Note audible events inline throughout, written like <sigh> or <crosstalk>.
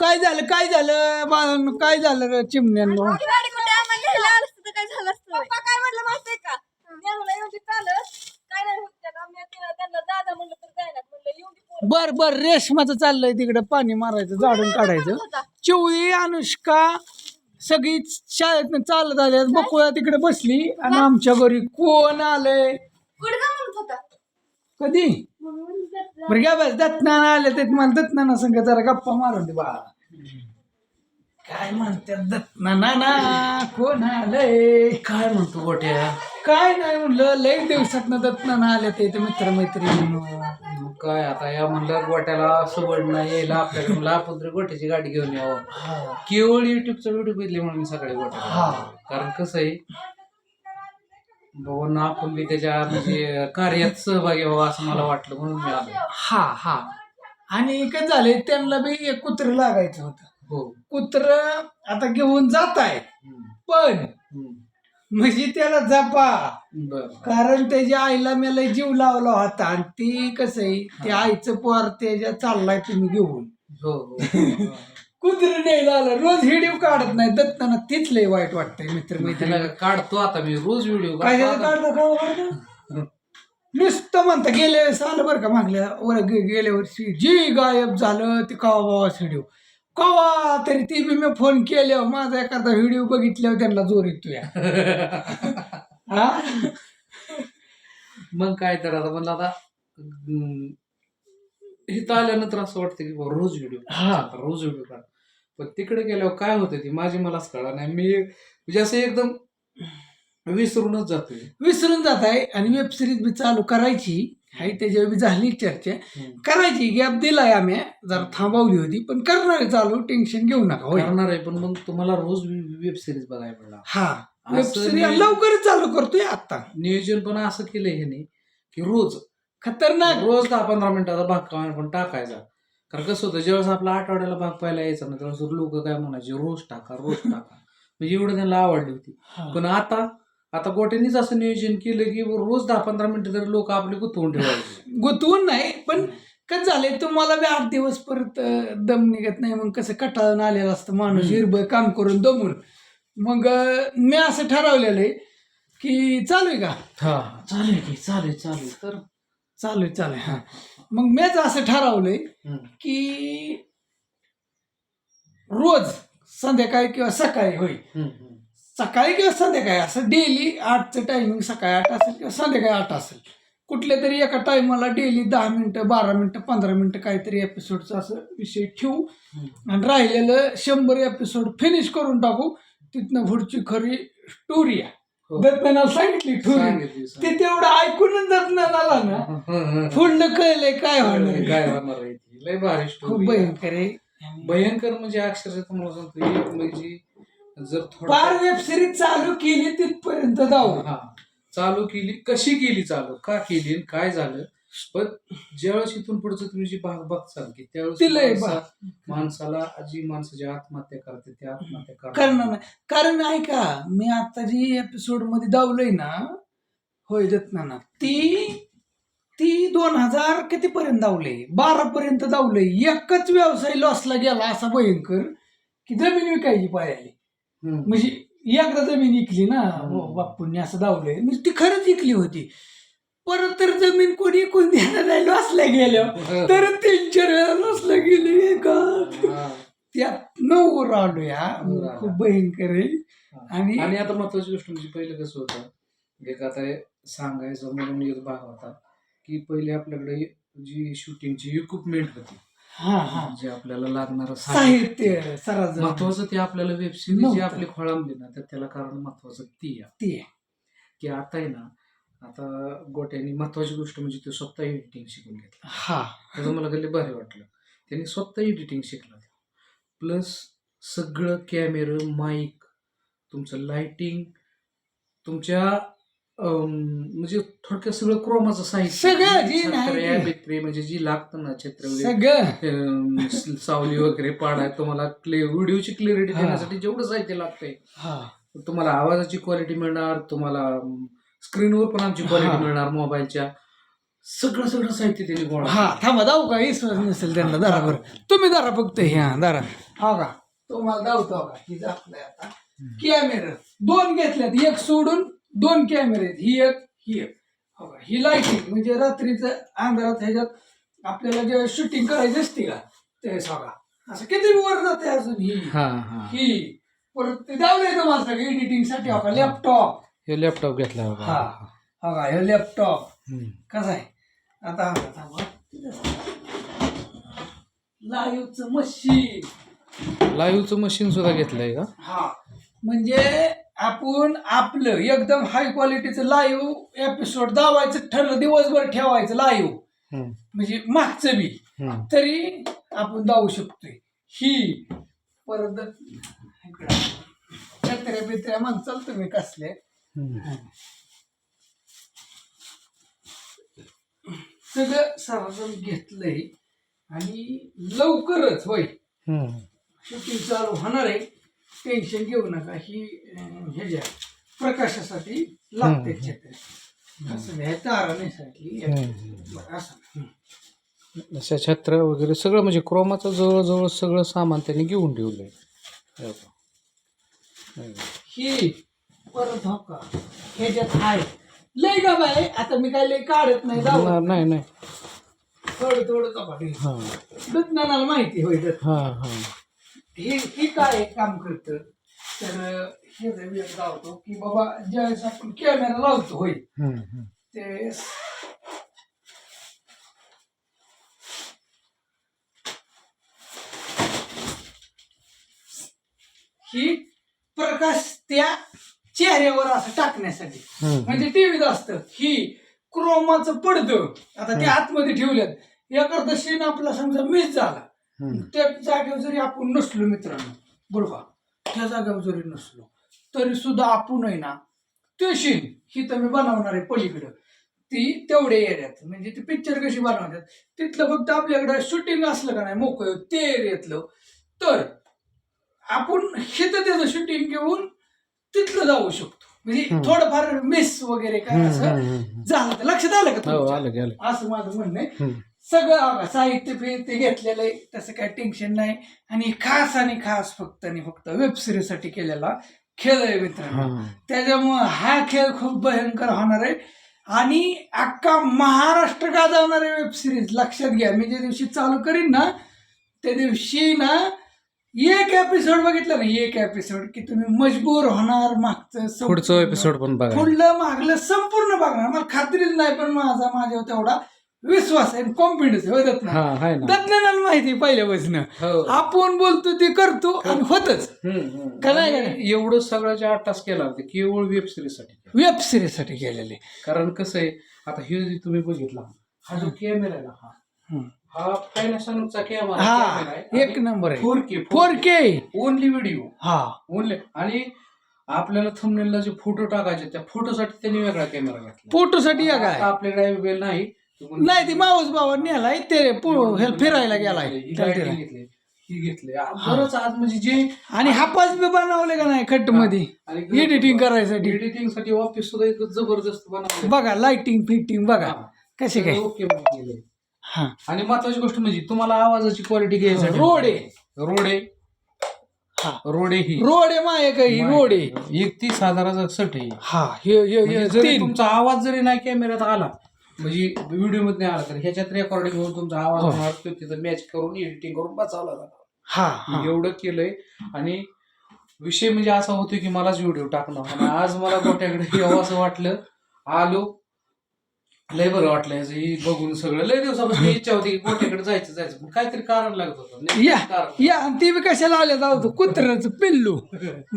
काय झालं? काय झालं? बा- काय झालं रे चिमण्यांनो? गाडी कुठे आम्हाला घ्यायला आलं असतं तर काय झालं असतं? पप्पा काय म्हटलं माहितीये का? येऊन चालत? काय नाही होत त्याला. मी तिला त्यांना दादा म्हणलं तर जायला म्हणलं येऊन ती पोरं. बर बर. रेशमाचं चाललंय तिकडे पाणी मारायचं झाडून काढायचं. चिवळी अनुष्का सगळी शाळेत चालत आल्या बकुळा तिकडे बसली आणि आमच्या घरी कोण आलंय? कुठे जा म्हणत होता? कधी? बरं घ्या बस दत्नाना आले ते मला दत्नाना संग जरा गप्पा मारून दे बा काय म्हणतात दत्नाना ना कोण आलंय? काय म्हणतो गोट्या? काय नाही म्हणलं लई दिवसात दत्नाना आले ते मित्र मैत्रिणी काय आता या म्हणलं गोट्याला सुवर्ण यायला आपल्याकडे म्हणलं आपण तरी गोट्याची गाडी घेऊन यावं. केवळ युट्यूबचा व्हिडिओ बघितले म्हणून मी सकाळी गोट्या. कारण कसं आहे बाबा आपण बी त्याच्या म्हणजे कार्यात सहभागी व्हावं असं मला वाटलं म्हणून मी आलो. हा हा. आणि काय झालंय त्यांना बी एक कुत्र लागायचं होतं. हो. कुत्र आता घेऊन जात आहे हम्म. पण हम्म. म्हणजे त्याला जपा. बरं. कारण त्याच्या आईला मी लय जीव लावला होता आणि ती कसं आहे त्या आईचं पोर त्याच्या चाललाय तुम्ही घेऊन. हो हो. <laughs> रोज व्हिडिओ काढत नाही. दत्ताना तीच लय वाईट वाटतंय मित्र मैत्रिणी त्याला काढतो आता मी. रोज व्हिडिओ काय काढलं का? नुसतं म्हणता गेल्या वेळेस आलं बरं का मागल्या वर गे- गेल्या वर्षी. जी गायब झालं ते कवा बाबा व्हिडिओ कवा तरी ती बी मी फोन केल्यावर माझा एखादा व्हिडिओ बघितल्यावर त्यांना जोर येतो या <laughs> हा? मग काय तर आता म्हणलं आता हम्म, इथं आल्यानंतर असं वाटतं की बाबा रोज व्हिडिओ हा. रोज व्हिडिओ काढ पण तिकडे गेल्यावर काय होतं ती? माझी मलाच कळा नाही. मी म्हणजे असं एकदम विसरूनच जातोय. विसरून जात आहे आणि वेब सिरीज बी चालू करायची. हाय त्याच्यावर बी झाली चर्चा. करायची गॅप दिलाय आम्ही. जरा थांबवली होती पण करणार आहे चालू. टेन्शन घेऊ नका होय. करणार आहे पण मग तुम्हाला रोज वेब सिरीज बघायला मिळणार. हा. Web series. लवकरच चालू करतोय आता. नियोजन पण असं केलंय ह्याने की रोज. खतरनाक. रोज दहा पंधरा मिनिटाचा भाग पण टाकायचा. कारण कसं होतं ज्यावेळेस आपला आठवड्याला भाग पाहायला यायचा ना त्यावेळेस लोक काय म्हणायचे रोज टाका रोज टाका. म्हणजे एवढं त्यांना आवडली होती. पण आता आता गोट्यांनीच असं नियोजन केलं की रोज दहा पंधरा मिनिटं तरी लोक आपले गुंतवून ठेवायचे. गुंतवून नाही पण कसं झालंय तुम्हाला बी आठ दिवस परत दम निघत नाही मग कसं कटाळून आलेलं असतं माणूस. हिरबळ काम करून दमून. मग मी असं ठरवलेलं आहे की चालू आहे का? हा. चालेल की चालेल चालेल तर चालू आहे चालू आहे हा. मग मीच असं ठरवलंय हम्म. की रोज संध्याकाळी किंवा सकाळी होईल हम्म, हम्म. सकाळी किंवा संध्याकाळी असं डेली आठचं टायमिंग सकाळी आठ असेल किंवा संध्याकाळी आठ असेल. कुठल्या तरी एका टायमाला डेली दहा मिनटं बारा मिनटं पंधरा मिनटं काहीतरी एपिसोडचा असं विषय ठेवू. आणि राहिलेलं शंभर एपिसोड फिनिश करून टाकू. तिथनं पुढची खरी स्टोरी आहे. दत्ताना सांगितली सांगितली, ते तेवढं ऐकूनच आला ना. पुढलं कळलंय काय होणार. काय होणार लय भारी खूप भयंकर आहे. भयंकर म्हणजे अक्षरशः तुम्हाला सांगतो एक म्हणजे जर पार थोडं वेब सिरीज चालू केली तिथपर्यंत जाऊ. हा. चालू केली कशी केली चालू? का केली काय झालं? पण ज्यावेळेस इथून पुढचं तुम्ही जी भाग बघचाल की त्यावेळेस ती लय माणसा- माणसाला जी माणसं जी आत्महत्या करते त्या आत्महत्या करणार नाही. कारण ऐका मी आता जी एपिसोडमध्ये दावलंय ना होय दत्ताना ती ती दोन हजार किती पर्यंत दावले? बारा पर्यंत दावलंय एकच व्यवसाय लॉसला गेला असा भयंकर की जमीन विकायची पाय आली हम्म. म्हणजे एकदा जमीन विकली ना हम्म. बापूंनी असं दावलंय. म्हणजे ती खरंच विकली होती. परत तर जमीन कोणी कोण देणार नाही लॉसला गेल्या तर तीन चार वेळा लॉसला गेली का. त्यात नऊ आलो या खूप भयंकर आहे. आणि आणि आता महत्वाची गोष्ट म्हणजे पहिलं कसं होतं एक आता सांगायचं म्हणून एक भाग होता की पहिले आपल्याकडे जी शूटिंगची इक्विपमेंट होती हा हा. जे आपल्याला लागणार साहित्य. महत्वाचं ते आपल्याला वेब सिरीज जी. आपली खोळंबली ना तर त्याला कारण महत्वाचं ती आहे. ते की आता आहे ना आता गोट्यानी महत्वाची गोष्ट म्हणजे तो स्वतः एडिटिंग शिकून घेतला. हा. त्याचं मला गेले भारी वाटलं. त्यांनी स्वतः एडिटिंग शिकला प्लस सगळं कॅमेरा माईक तुमचं लाइटिंग तुमच्या म्हणजे थोडक्यात सगळं क्रोमाचं साहित्य. सगळं जे छत्र, नाही. ते. बित्रे म्हणजे जी लागतं ना छत्र सावली वगैरे पाडाय तुम्हाला क्ले व्हिडिओची क्लिअरिटी. देण्यासाठी जेवढं साहित्य लागतंय हा. तुम्हाला आवाजाची क्वालिटी मिळणार तुम्हाला स्क्रीनवर पण आमची क्वालिटी हा. मिळणार मोबाईलच्या सगळं सगळं साहित्य त्यांनी गोळा हा थांबा जाऊ का? विश्वास नसेल त्यांना दारा बरं. तुम्ही दारा फक्त हे हा दारा. हा का? तुम्हाला धावतो हो का? ही जातलाय आता. कॅमेरा दोन घेतल्यात. एक सोडून दोन कॅमेरे आहेत. ही एक ही एक. हो का? ही लाईटिंग म्हणजे रात्रीचं अंधारात ह्याच्यात आपल्याला जे शूटिंग करायची असते का? ते सगळा असं किती वर जाते अजून ही? हा हा. ही. परत ते दावले तुम्हाला सगळं एडिटिंगसाठी हो का? लॅपटॉप हे लॅपटॉप घेतला हा. बघा हो का? हे लॅपटॉप हम्म. कसं आहे? आता हा का? थांबा. लाईव्हचं मशीन लाईव्हचं मशीन सुद्धा घेतलंय का? हा. म्हणजे आपण आपलं एकदम हाय क्वालिटीचं लाईव्ह एपिसोड दावायचं ठरलं दिवसभर ठेवायचं लाईव्ह हम्म. म्हणजे मागचं बी. हम्म. तरी आपण जाऊ शकतोय. ही परत इकडं. बित्र्या म्हणचाल तुम्ही कसले. सगळं सरासर घेतलंय आणि लवकरच होय. शूटिंग चालू होणार आहे. टेन्शन घेऊ नका. ही ह्याच्या प्रकाशासाठी लागते छत्री. असं नाही तारा नाही हम्म. असं. अशा छत्र वगैरे सगळं म्हणजे क्रोमाचं जवळजवळ सगळं सामान त्यांनी घेऊन ठेवलंय. ही परत हो का ह्याच्यात आहे. लय गाव आहे. आता मी काय लय काढत नाही जाऊ. नाही नाही नाही. थोडं थोडं चपाटी हा. दुधनाला माहिती तर. हा हा. हे हे काय काम करतं? तर हे जे वेळ लावतो की बाबा ज्यावेळेस आपण कॅमेरा लावतो हम्म, हम्म. ते ही प्रकाश त्या चेहऱ्यावर असं टाकण्यासाठी. हम्म. म्हणजे टीव्हीत असतं. ही क्रोमाचं पडदं. आता ते आतमध्ये ठेवल्यात एखादा सीन आपला समजा मिस झाला. हम्म. त्या जागेवर जरी आपण नसलो मित्रांनो बरोबर? त्या जागेवर जरी नसलो तरी सुद्धा आपण आहे ना ते सीन ही तर मी बनवणार आहे पलीकडं. ती तेवढ्या एरियात. म्हणजे ती पिक्चर कशी बनवतात? तिथलं फक्त आपल्याकडं शूटिंग असलं का नाही मोकळं ते एरियातलं. तर आपण हिथं त्याचं शूटिंग घेऊन तिथलं जाऊ शकतो म्हणजे. थोडंफार मिस वगैरे काय असं. झालं तर लक्षात आलं का हो तुमच्या? आलं की आलं असं माझं म्हणणं आहे हम्म. सगळं बघा, साहित्य फिहित्य घेतलेलं आहे तसं काय टेन्शन नाही आणि खास आणि खास फक्त आणि फक्त वेब सिरीजसाठी केलेला खेळ आहे मित्रांनो हा. त्याच्यामुळं हा खेळ खूप भयंकर होणार आहे आणि अख्खा महाराष्ट्र गाजवणार आहे वेब सिरीज लक्षात घ्या मी ज्या दिवशी चालू करीन ना त्या दिवशी ना एक एपिसोड बघितलं ना एक एपिसोड की तुम्ही मजबूर होणार मागचं पुढचं एपिसोड पण बघा. पुढलं मागलं संपूर्ण बघणार. मला खात्रीच नाही पण माझा माझ्यावर तेवढा विश्वास आहे कॉन्फिडन्स आहे हा ना. तज्ञानाला माहिती पहिल्यापासून. हो. आपण बोलतो ते करतो आणि होतच. का नाही, एवढं सगळ्याचे आठ तास केला होता केवळ वेब सिरीजसाठी. वेब सिरीजसाठी केलेले. कारण कसं आहे आता हे तुम्ही बघितला हा जो कॅमेरा हा. हा कॅमेरा हा एक नंबर आहे. Four K four K. Only video हा. ओनली आणि आपल्याला थंबनेलला जे फोटो टाकायचे त्या फोटोसाठी त्यांनी वेगळा कॅमेरा घेतला. फोटो साठी या आता काय आपल्याकडे अवेलेबल नाही. नाही ती माऊस बाबा नेलाय ते पु- हे फिरायला गेलाय. ही त्याला lighting फिरायला. घेतली ही घेतली. बरंच आज म्हणजे जे आणि हापास बी बनवले का नाही खट्टमध्ये? आणि एडिटिंग करायसाठी. एडिटिंगसाठी ऑफिस सुद्धा जबरदस्त बनवलं बघा लाइटिंग फिटिंग बघा. कसे काय? ओके हा. आणि महत्वाची गोष्ट म्हणजे तुम्हाला आवाजाची क्वालिटी घ्यायसाठी रोड. रोडे. हा. रोडे ही. रोड माय काही रोड. आहे एक तीस हजाराचा सट आहे. हा हे हे- म्हणजे जरी तीन तुमचा आवाज जरी नाही कॅमेऱ्यात आला म्हणजे व्हिडिओमध्ये नाही आला तर ह्याच्यात रेकॉर्डिंग होऊन तुमचा आवाज हो. होणार तो तिथं मॅच करून एडिटिंग करून बचावला जाणार हा हा. एवढं केलंय. आणि विषय म्हणजे असा होतो की मलाच व्हिडिओ टाकणं आणि आज मला गोट्याकडे यावं असं वाटलं. आलो लय बरं वाटलं याचं. हे बघून सगळं. लय दिवसापासून इच्छा होती की जायचं जायचं. पण काहीतरी कारण लागत होतं. नेमकं या कारण. या आणि ती बी कशाला आल्या जाऊ कुत्र्याचं पिल्लू.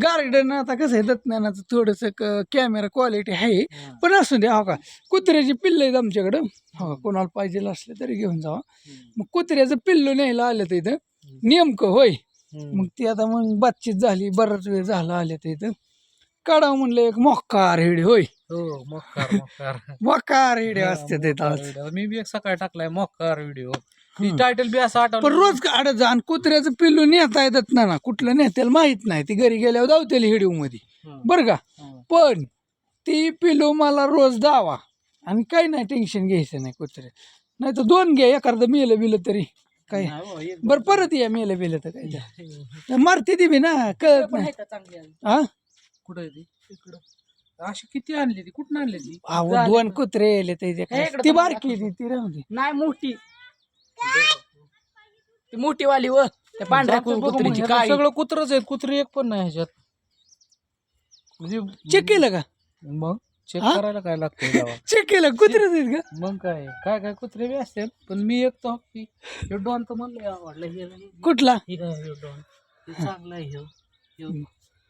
गार्डन आता कसं आहे दत्तनानाचं थोडस कॅमेरा क्वालिटी आहे. पण असू द्या हो का. कुत्र्याची पिल्ल आहेत आमच्याकडं. हो का कोणाला पाहिजे असले तरी घेऊन जावा. मग कुत्र्याचं पिल्लू न्यायला आलं तर इथं नेमकं होय. मग ती आता मग बातचीत झाली बराच वेळ झाला आल्या तर इथं. काढावं म्हणलं एक मोक्कार हिडी होय. हो मोक्कार मोक्कार हिडी असते ते व्हिडिओ. मी बी एक सकाळी टाकलाय मोक्कार व्हिडिओ टायटल बी असं पण आठवलं रोज काढत जा आणि कुत्र्याचं पिल्लू नेता येतात ना ना कुठलं नेत्याला माहीत नाही. ती घरी गेल्यावर धावतेली हिडिओ मध्ये. हम्म. बरं का? हम्म. पण ती पिल्लू मला रोज दावा. आणि काही नाही टेन्शन घ्यायचं नाही कुत्रे. नाही तर दोन घ्या एखादं मेलं बिलं तरी. काय? नाही बाबा, एक बरं परत या मेलं बिलं तर काय <laughs> तर. मारते ती बी ना कळत पण नाही. चांगली? हा? कुठं आहे ती? इकडं. अशी किती आणली ती? कुठून आणली ती? अहो दोन कुत्रे येले त्याचे काय. इकडं ती बारकी ती ती राहू दे. नाही मोठी. ती मोठी वाली व. त्या पांढऱ्या कुत्रीची काय सगळं कुत्रच आहेत कुत्री एक पण नाही ह्याच्यात. म्हणजे चेक केलं का? मग? चेक हा? करायला काय लागतं गावात? <laughs> चेक केलं कुत्रेच आहेत का? मग काय? काय काय कुत्रे बी असतील पण मी एक तो की. हे डॉन तर म्हणलं आवडलं हे कुठला? हे हे डॉन. हे चांगलं आहे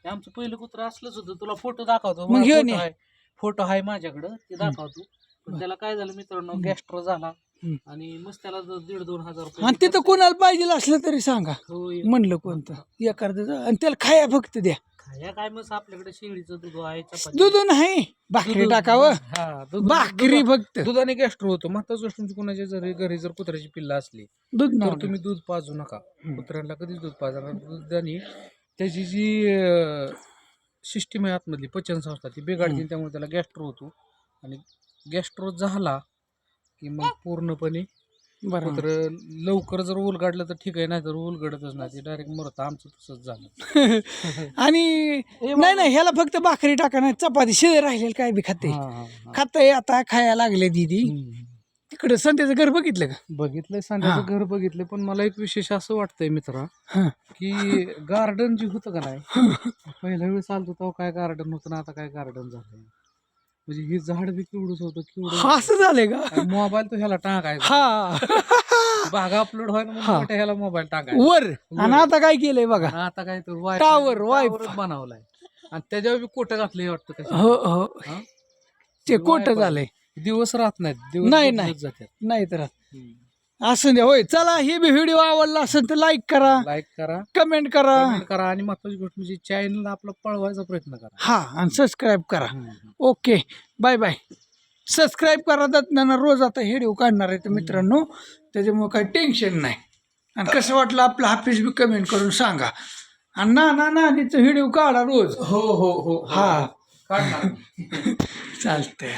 हे आमचं पहिलं कुत्र असलंच होतं. तुला फोटो दाखवतो. मग घेऊन फोटो ये. आहे. फोटो आहे माझ्याकडं. ते दाखवतो. पण त्याला काय झालं मित्रांनो गॅस्ट्रो झाला. हम्म. आणि मस्त त्याला जो दीड दोन हजार रुपये आणि तिथं कोणाला पाहिजे असलं तरी सांगा. होय. म्हणलं कोणतं? एखादं आणि त्याला खाया फक्त द्या. खाया काय मग? आपल्याकडे शेळीचं दूध आहे चपाती. दूध नाही. भाकरी दूध- टाकावं. हा दूध भाकरी दूध- फक्त. दुधाने गॅस्ट्रो होतो. महत्वाची गोष्ट कोणाच्या जरी घरी जर कुत्र्याची पिल्ला असली दूध तर नाही. तुम्ही दूध पाजू नका. हम्म. कुत्र्यांना कधीच दूध पाजणार दुधाने त्याची जी सिस्टीम आहे आतमधली पचन संस्था ती बिघडते. त्यामुळे त्याला गॅस्ट्रो होतो. आणि गॅस्ट्रो झाला की मग पूर्णपणे बरं कुत्र लवकर जर उलगाडलं तर ठीक आहे नाही तर उलगडतच नाही. ते डायरेक्ट मरतं आमचं तसंच झालं. <laughs> आणि नाही नाही ह्याला फक्त भाकरी टाका नाही चपाती शिळे राहिलेलं काय बी खाते. हा, हा, हा. खाते आता खायला लागले दीदी. तिकडे संध्याचं घर बघितलं का? बघितलंय सांगायचं घर बघितलं पण मला एक विशेष असं वाटतंय मित्रा हा. की गार्डन जे होतं का नाही पहिल्या वेळेस चालतो तेव्हा काय गार्डन होतं ना आता काय गार्डन झालंय? म्हणजे हे झाड बी केवढंच होतं हा, केवढं असं झालंय का? मोबाईल तो ह्याला टाकायचा. हा. भाग अपलोड व्हायला हा. मोठ्या ह्याला मोबाईल टाकायचा. वर. आणि आता काय केलंय बघा? आणि आता काय तर वाय Tower, Wi-Fi. बनवलाय. आणि त्याच्यावर बी कोटं घातलंय वाटतं कशा. हो हो. हा? ते कोट. झालंय. दिवस राहत नाहीत. दिवस नाही, बदलत नाही. जातात. नाही तर असं द्या होय. चला हे बी व्हिडिओ आवडला असेल तर लाईक करा. लाईक करा. कमेंट करा. Comment करा आणि महत्वाची गोष्ट म्हणजे चॅनल आपलं पळवायचा प्रयत्न करा. हा आणि सबस्क्राईब करा. ओके बाय बाय सबस्क्राईब करा ना रोज आता व्हिडिओ काढणार आहे तर मित्रांनो. त्याच्यामुळे काही टेन्शन नाही. आणि कसं वाटलं आपलं हाफिस बी कमेंट करून सांगा. आणि ना ना नानीचं व्हिडिओ काढा रोज. हो हो हो. हा. काढणार. <laughs> चालतंय.